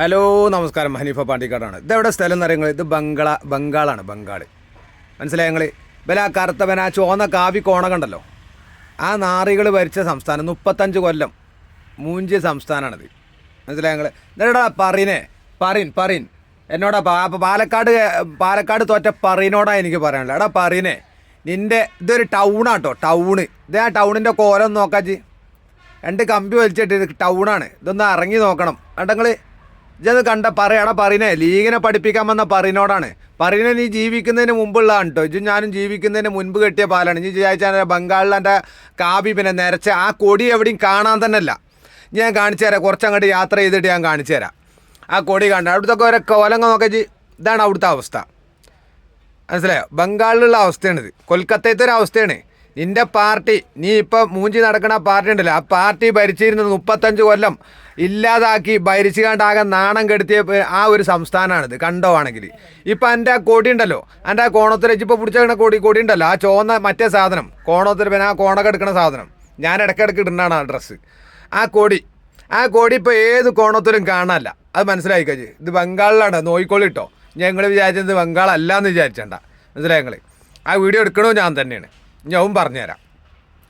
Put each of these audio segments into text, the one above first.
Hello നമസ്കാരം. ഹനീഫ പാണ്ടിക്കാടാണ്. ഇതെവിടെ സ്ഥലം എന്ന് പറയുന്നത് ഇത് ബംഗാള ബംഗാളാണ് ബംഗാൾ മനസ്സിലായി ഞങ്ങൾ ഇവല കറുത്തവൻ ആ ചുവന്ന കാവി കോണ കണ്ടല്ലോ? ആ നാറികൾ ഭരിച്ച സംസ്ഥാനം മുപ്പത്തഞ്ച് കൊല്ലം മൂഞ്ചിയ സംസ്ഥാനമാണിത്. മനസ്സിലായി ഞങ്ങൾ എന്നിട്ടാ പറീനെ? പറീൻ പറീൻ. എന്നോടാ പാ- അപ്പൊ പാലക്കാട് പാലക്കാട് തോറ്റ പറിനോടാണ് എനിക്ക് പറയാനുള്ളത്. എടാ പറീനെ നിന്റെ ഇതൊരു ടൗണാട്ടോ ടൗണ്. ഇത് ആ ടൗണിന്റെ കോലം നോക്കാച്ചി രണ്ട് കമ്പി വലിച്ചിട്ട് ടൗണാണ്. ഇതൊന്ന് ഇറങ്ങി നോക്കണം. കണ്ടങ്ങൾ ഇജത് കണ്ട പറയണ പറിനെ ലീഗിനെ പഠിപ്പിക്കാൻ വന്ന പറിനോടാണ്. പറിനെ നീ ജീവിക്കുന്നതിന് മുമ്പുള്ളതാണ് കേട്ടോ ഇജും ഞാനും ജീവിക്കുന്നതിന് മുൻപ് കെട്ടിയ പാലാണ്. നീ വിചാരിച്ചാൽ ബംഗാളിൽ എന്റെ കാബി പിന്നെ നിരച്ച ആ കൊടി എവിടെയും കാണാൻ തന്നെ അല്ല ഞാൻ കാണിച്ചു തരാം. കുറച്ചങ്ങോട്ട് യാത്ര ചെയ്തിട്ട് ഞാൻ കാണിച്ചു തരാം. ആ കൊടി കണ്ട. അവിടുത്തെ ഓരോ കോലങ്ങ നോക്കി ഇതാണ് അവിടുത്തെ അവസ്ഥ. മനസ്സിലായോ? ബംഗാളിലുള്ള അവസ്ഥയാണിത്. കൊൽക്കത്തയത്തെ ഒരു അവസ്ഥയാണ്. നിന്റെ പാർട്ടി നീ ഇപ്പോൾ മൂഞ്ചി നടക്കുന്ന പാർട്ടി ഉണ്ടല്ലോ. ആ പാർട്ടി ഭരിച്ചിരുന്നത് മുപ്പത്തഞ്ച് കൊല്ലം ഇല്ലാതാക്കി ഭരിച്ചു കണ്ടാകെ നാണം കെടുത്തിയ ആ ഒരു സംസ്ഥാനമാണിത്. കണ്ടോ ആണെങ്കിൽ. ഇപ്പം എന്റെ ആ കൊടി ഉണ്ടല്ലോ. എന്റെ ആ കോണത്തിൽ ഇപ്പോൾ പിടിച്ച കൊടി കൊടി ഉണ്ടല്ലോ. ആ ചോന്ന മറ്റേ സാധനം കോണത്തിൽ പിന്നെ ആ കോണൊക്കെ എടുക്കുന്ന സാധനം. ഞാൻ ഇടയ്ക്കിടയ്ക്ക് ഇടുന്നതാണ് ആ ഡ്രസ്സ്. ആ കൊടി ആ കൊടി ഇപ്പോൾ ഏത് കോണത്തിലും കാണാനല്ല. അത് മനസ്സിലായി കഴിഞ്ഞു. ഇത് ബംഗാളിലാണ്. നോയിക്കോളിട്ടോ ഞങ്ങൾ വിചാരിച്ചത് ബംഗാളല്ല എന്ന് വിചാരിച്ചണ്ട. മനസ്സിലായി ഞങ്ങൾ ആ വീഡിയോ എടുക്കണോ ഞാൻ തന്നെയാണ്. ഞാൻ പറഞ്ഞുതരാം.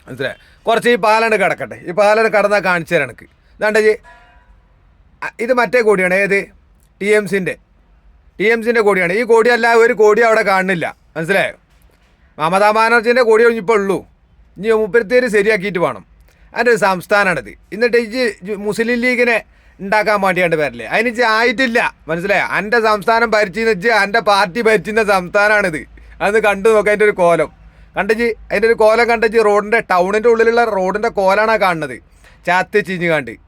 മനസ്സിലായി? കുറച്ച് ഈ പാലാണ് കിടക്കട്ടെ. ഈ പാലാണ് കടന്നാൽ കാണിച്ചു തരാം എനിക്ക്. ഇതാണ്ട് ഇത് മറ്റേ കോടിയാണ്. ഏത്? ടി എം സിന്റെ ടി എം സിന്റെ കോടിയാണ്. ഈ കോടിയല്ല ഒരു കോടി അവിടെ കാണുന്നില്ല. മനസ്സിലായോ? മമതാ ബാനർജീന്റെ കോടി ഇപ്പോൾ ഉള്ളൂ. ഇനി മുപ്പത്തേര് ശരിയാക്കിയിട്ട് വേണം. അതിന്റെ ഒരു സംസ്ഥാനമാണിത് എന്നിട്ട് ഈ മുസ്ലിം ലീഗിനെ ഉണ്ടാക്കാൻ വേണ്ടിയാണ്ട് വരില്ലേ അതിന് ആയിട്ടില്ല. മനസ്സിലായോ? എന്റെ സംസ്ഥാനം ഭരിച്ചെന്ന് വെച്ച് എന്റെ പാർട്ടി ഭരിച്ചിരുന്ന സംസ്ഥാനമാണിത് അന്ന് കണ്ടു നോക്കാം അതിന്റെ ഒരു കോലം. കണ്ടജി അതിന്റെ ഒരു കോലം കണ്ടജി റോഡിന്റെ ടൗണിന്റെ ഉള്ളിലുള്ള റോഡിന്റെ കോലാണ് കാണുന്നത്. ചാത്തി ചീഞ്ഞ് കണ്ട്.